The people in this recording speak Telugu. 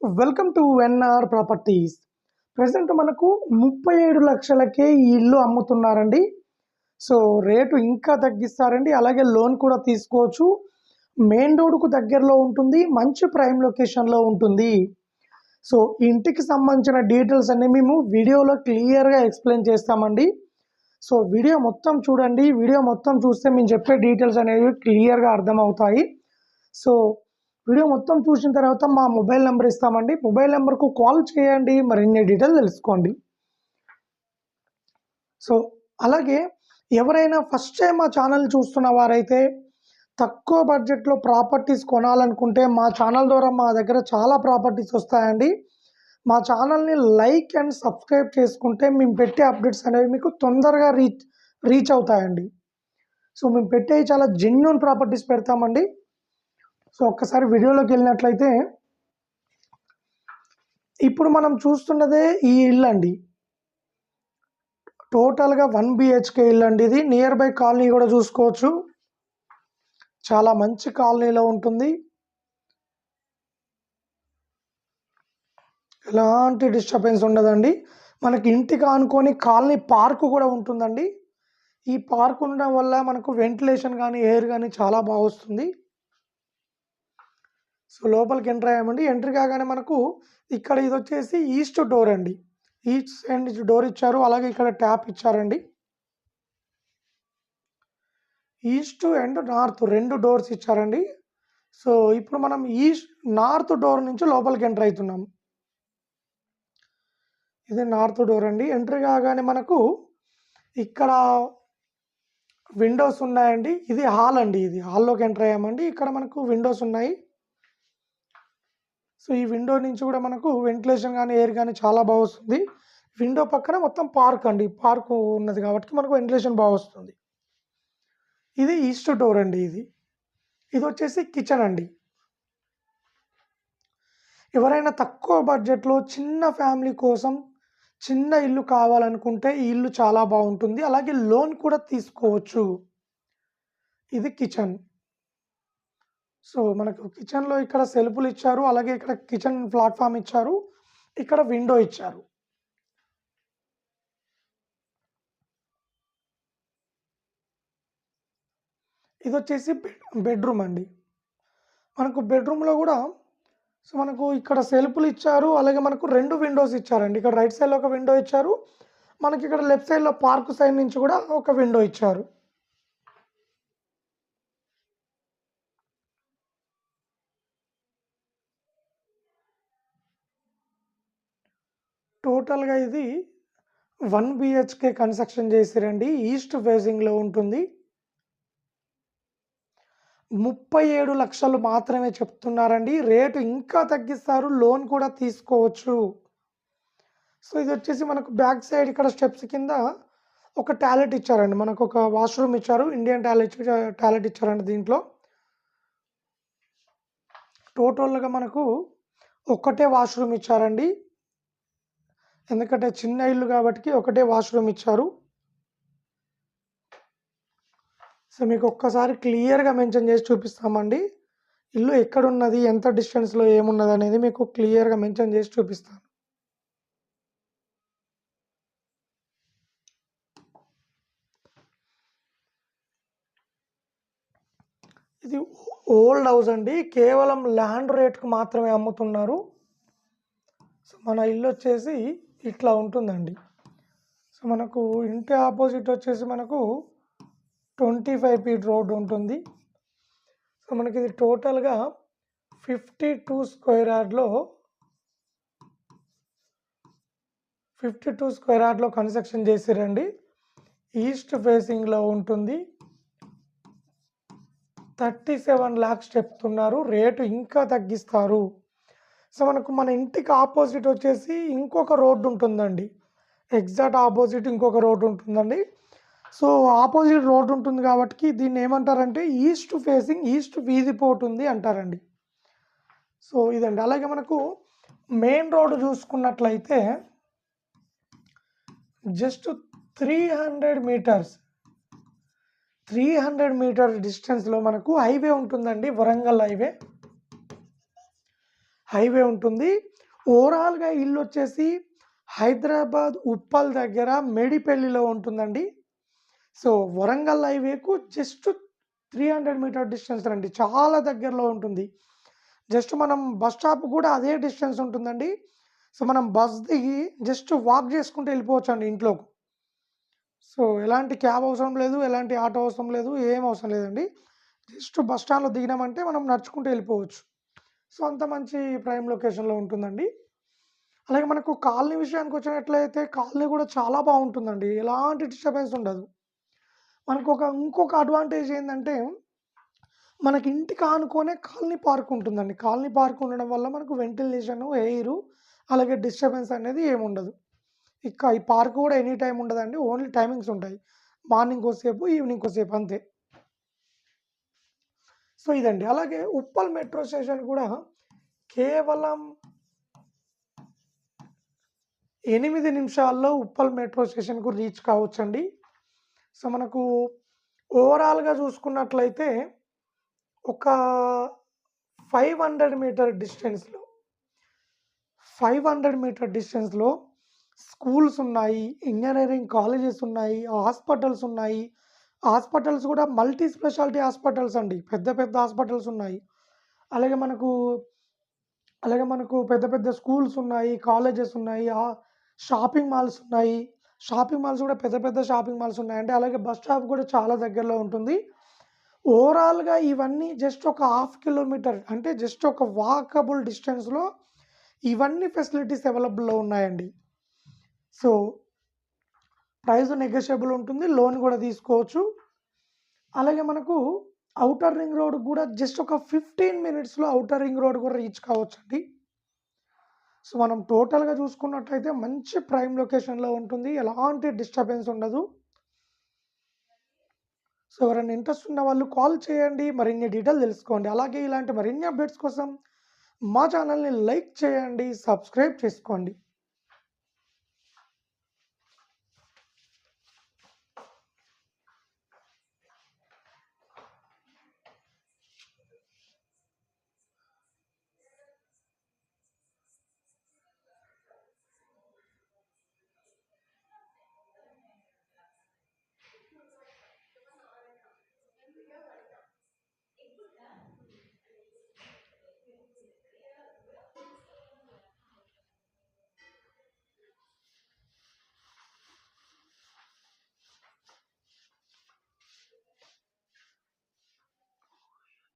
Welcome to NR properties. Present మనకు ముప్పై ఏడు లక్షలకే ఈ ఇల్లు అమ్ముతున్నారండి. సో రేటు ఇంకా తగ్గిస్తారండి. అలాగే లోన్ కూడా తీసుకోవచ్చు. మెయిన్ రోడ్కు దగ్గరలో ఉంటుంది. మంచి ప్రైమ్ లొకేషన్లో ఉంటుంది. సో ఇంటికి సంబంధించిన డీటెయిల్స్ అన్నీ మేము వీడియోలో క్లియర్గా ఎక్స్ప్లెయిన్ చేస్తామండి. సో వీడియో మొత్తం చూడండి. వీడియో మొత్తం చూస్తే మేము చెప్పే డీటెయిల్స్ అనేవి క్లియర్గా అర్థమవుతాయి. సో వీడియో మొత్తం చూసిన తర్వాత మా మొబైల్ నెంబర్ ఇస్తామండి. మొబైల్ నెంబర్కు కాల్ చేయండి. మరిన్ని డీటెయిల్ తెలుసుకోండి. సో అలాగే ఎవరైనా ఫస్ట్ టైం మా ఛానల్ చూస్తున్న వారైతే తక్కువ బడ్జెట్లో ప్రాపర్టీస్ కొనాలనుకుంటే మా ఛానల్ ద్వారా మా దగ్గర చాలా ప్రాపర్టీస్ వస్తాయండి. మా ఛానల్ని లైక్ అండ్ సబ్స్క్రైబ్ చేసుకుంటే మేము పెట్టే అప్డేట్స్ అనేవి మీకు తొందరగా రీచ్ రీచ్ అవుతాయండి. సో మేము పెట్టే చాలా జెన్యున్ ప్రాపర్టీస్ పెడతామండి. సో ఒక్కసారి వీడియోలోకి వెళ్ళినట్లయితే ఇప్పుడు మనం చూస్తున్నదే ఈ ఇల్లు అండి. టోటల్గా వన్ బిహెచ్కే ఇల్లు అండి ఇది. నియర్ బై కాలనీ కూడా చూసుకోవచ్చు. చాలా మంచి కాలనీలో ఉంటుంది. ఎలాంటి డిస్టర్బెన్స్ ఉండదండి. మనకి ఇంటికి ఆనుకొని కాలనీ పార్క్ కూడా ఉంటుందండి. ఈ పార్క్ ఉండడం వల్ల మనకు వెంటిలేషన్ కానీ ఎయిర్ కానీ చాలా బాగా వస్తుంది. సో లోపలికి ఎంటర్ అయ్యామండి. ఎంట్రీ కాగానే మనకు ఇక్కడ ఇది వచ్చేసి ఈస్ట్ డోర్ అండి. ఈస్ట్ సైడ్ డోర్ ఇచ్చారు. అలాగే ఇక్కడ ట్యాప్ ఇచ్చారండి. ఈస్ట్ అండ్ నార్త్ రెండు డోర్స్ ఇచ్చారండి. సో ఇప్పుడు మనం ఈస్ట్ నార్త్ డోర్ నుంచి లోపలికి ఎంటర్ అవుతున్నాం. ఇది నార్త్ డోర్ అండి. ఎంట్రీ కాగానే మనకు ఇక్కడ విండోస్ ఉన్నాయండి. ఇది హాల్ అండి. ఇది హాల్లోకి ఎంటర్ అయ్యామండి. ఇక్కడ మనకు విండోస్ ఉన్నాయి. సో ఈ విండో నుంచి కూడా మనకు వెంటిలేషన్ కానీ ఎయిర్ కానీ చాలా బాగా వస్తుంది. విండో పక్కన మొత్తం పార్క్ అండి. పార్క్ ఉన్నది కాబట్టి మనకు వెంటిలేషన్ బాగా వస్తుంది. ఇది ఈస్ట్ డోర్ అండి ఇది. ఇది వచ్చేసి కిచెన్ అండి. ఎవరైనా తక్కువ బడ్జెట్లో చిన్న ఫ్యామిలీ కోసం చిన్న ఇల్లు కావాలనుకుంటే ఈ ఇల్లు చాలా బాగుంటుంది. అలాగే లోన్ కూడా తీసుకోవచ్చు. ఇది కిచెన్ సో మనకు కిచెన్లో ఇక్కడ సెల్ఫ్లు ఇచ్చారు అలాగే ఇక్కడ కిచెన్ ప్లాట్ఫామ్ ఇచ్చారు ఇక్కడ విండో ఇచ్చారు. ఇది వచ్చేసి బెడ్రూమ్ అండి. మనకు బెడ్రూమ్లో కూడా సో మనకు ఇక్కడ సెల్ఫ్లు ఇచ్చారు అలాగే మనకు రెండు విండోస్ ఇచ్చారండి. ఇక్కడ రైట్ సైడ్లో ఒక విండో ఇచ్చారు మనకి ఇక్కడ లెఫ్ట్ సైడ్లో పార్క్ సైడ్ నుంచి కూడా ఒక విండో ఇచ్చారు. టోటల్గా ఇది వన్ బిహెచ్కే కన్స్ట్రక్షన్ చేసిరండి. ఈస్ట్ ఫేసింగ్లో ఉంటుంది. ముప్పై ఏడు లక్షలు మాత్రమే చెప్తున్నారండి. రేటు ఇంకా తగ్గిస్తారు. లోన్ కూడా తీసుకోవచ్చు. సో ఇది వచ్చేసి మనకు బ్యాక్ సైడ్ ఇక్కడ స్టెప్స్ కింద ఒక టాయిలెట్ ఇచ్చారండి. మనకు ఒక వాష్రూమ్ ఇచ్చారు. ఇండియన్ టాయిలెట్ టాయిలెట్ ఇచ్చారండి దీంట్లో. టోటల్గా మనకు ఒక్కటే వాష్రూమ్ ఇచ్చారండి. ఎందుకంటే చిన్న ఇల్లు కాబట్టి ఒకటే వాష్రూమ్ ఇచ్చారు. సో మీకు ఒక్కసారి క్లియర్గా మెన్షన్ చేసి చూపిస్తామండి. ఇల్లు ఎక్కడున్నది ఎంత డిస్టెన్స్లో ఏమున్నది అనేది మీకు క్లియర్గా మెన్షన్ చేసి చూపిస్తాను. ఇది ఓల్డ్ హౌస్ అండి. కేవలం ల్యాండ్ రేట్కు మాత్రమే అమ్ముతున్నారు. సో మన ఇల్లు వచ్చేసి ఇట్లా ఉంటుందండి. సో మనకు ఇంటి ఆపోజిట్ వచ్చేసి మనకు ట్వంటీ ఫైవ్ ఫీట్ రోడ్ ఉంటుంది. సో మనకి ఇది టోటల్గా ఫిఫ్టీ టూ స్క్వేర్ యార్డ్లో ఫిఫ్టీ టూ స్క్వేర్ యార్డ్లో కన్స్ట్రక్షన్ చేసిరండి. ఈస్ట్ ఫేసింగ్లో ఉంటుంది. థర్టీ సెవెన్ ల్యాక్స్ చెప్తున్నారు. రేటు ఇంకా తగ్గిస్తారు. సో మనకు మన ఇంటికి ఆపోజిట్ వచ్చేసి ఇంకొక రోడ్డు ఉంటుందండి. ఎగ్జాక్ట్ ఆపోజిట్ ఇంకొక రోడ్డు ఉంటుందండి. సో ఆపోజిట్ రోడ్డు ఉంటుంది కాబట్టి దీన్ని ఏమంటారంటే ఈస్ట్ ఫేసింగ్ ఈస్ట్ వీధి పోతుంది అంటారండి. సో ఇదండి. అలాగే మనకు మెయిన్ రోడ్ చూసుకున్నట్లయితే just three hundred meters three hundred meter డిస్టెన్స్లో మనకు హైవే ఉంటుందండి వరంగల్ హైవే. హైవే ఉంటుంది. ఓవరాల్గా ఇల్లు వచ్చేసి హైదరాబాద్ ఉప్పల్ దగ్గర మేడిపల్లిలో ఉంటుందండి. So Warangal హైవేకు just three hundred meter distance అండి చాలా దగ్గరలో ఉంటుంది. జస్ట్ మనం బస్ స్టాప్ కూడా అదే డిస్టెన్స్ ఉంటుందండి. సో మనం బస్ దిగి జస్ట్ వాక్ చేసుకుంటూ వెళ్ళిపోవచ్చు అండి ఇంట్లోకి. సో ఎలాంటి క్యాబ్ అవసరం లేదు ఎలాంటి ఆటో అవసరం లేదు ఏం అవసరం లేదండి. జస్ట్ బస్ స్టాండ్లో దిగినామంటే మనం నడుచుకుంటూ వెళ్ళిపోవచ్చు. సో అంత మంచి ప్రైమ్ లొకేషన్లో ఉంటుందండి. అలాగే మనకు కాలనీ విషయానికి వచ్చినట్లయితే కాలనీ కూడా చాలా బాగుంటుందండి. ఎలాంటి డిస్టర్బెన్స్ ఉండదు. మనకు ఒక ఇంకొక అడ్వాంటేజ్ ఏంటంటే మనకి ఇంటికి ఆనుకోనే కాలనీ పార్క్ ఉంటుందండి. కాలనీ పార్క్ ఉండడం వల్ల మనకు వెంటిలేషన్ ఎయిర్ అలాగే డిస్టర్బెన్స్ అనేది ఏముండదు ఇక ఈ పార్క్ కూడా ఎనీ టైం ఉండదండి. ఓన్లీ టైమింగ్స్ ఉంటాయి. మార్నింగ్ కొద్దిసేపు ఈవినింగ్ కొద్దిసేపు అంతే. సో ఇదండి. అలాగే ఉప్పల్ మెట్రో స్టేషన్ కూడా కేవలం ఎనిమిది నిమిషాల్లో ఉప్పల్ మెట్రో స్టేషన్కు రీచ్ కావచ్చండి. సో మనకు ఓవరాల్గా చూసుకున్నట్లయితే ఒక ఫైవ్ హండ్రెడ్ మీటర్ డిస్టెన్స్లో ఫైవ్ హండ్రెడ్ మీటర్ డిస్టెన్స్లో స్కూల్స్ ఉన్నాయి ఇంజనీరింగ్ కాలేజెస్ ఉన్నాయి హాస్పిటల్స్ ఉన్నాయి హాస్పిటల్స్ కూడా మల్టీ స్పెషాలిటీ హాస్పిటల్స్ అండి. పెద్ద పెద్ద హాస్పిటల్స్ ఉన్నాయి. అలాగే మనకు అలాగే మనకు పెద్ద పెద్ద స్కూల్స్ ఉన్నాయి కాలేజెస్ ఉన్నాయి షాపింగ్ మాల్స్ ఉన్నాయి. షాపింగ్ మాల్స్ కూడా పెద్ద పెద్ద షాపింగ్ మాల్స్ ఉన్నాయి. అంటే అలాగే బస్ స్టాప్ కూడా చాలా దగ్గరలో ఉంటుంది. ఓవరాల్గా ఇవన్నీ జస్ట్ ఒక హాఫ్ కిలోమీటర్ అంటే జస్ట్ ఒక వాకబుల్ డిస్టెన్స్లో ఇవన్నీ ఫెసిలిటీస్ అవైలబుల్లో ఉన్నాయండి. సో ప్రైస్ నెగోషియబుల్ ఉంటుంది లోన్ కూడా తీసుకోవచ్చు. అలాగే మనకు అవుటర్ రింగ్ రోడ్ కూడా జస్ట్ ఒక ఫిఫ్టీన్ మినిట్స్లో అవుటర్ రింగ్ రోడ్ కూడా రీచ్ కావచ్చు అండి సో మనం టోటల్గా చూసుకున్నట్లయితే మంచి ప్రైమ్ లొకేషన్లో ఉంటుంది ఎలాంటి డిస్టర్బెన్స్ ఉండదు. సో ఎవరైనా ఇంట్రెస్ట్ ఉన్న వాళ్ళు కాల్ చేయండి మరిన్ని డీటెయిల్ తెలుసుకోండి. అలాగే ఇలాంటి మరిన్ని అప్డేట్స్ కోసం మా ఛానల్ని లైక్ చేయండి సబ్స్క్రైబ్ చేసుకోండి.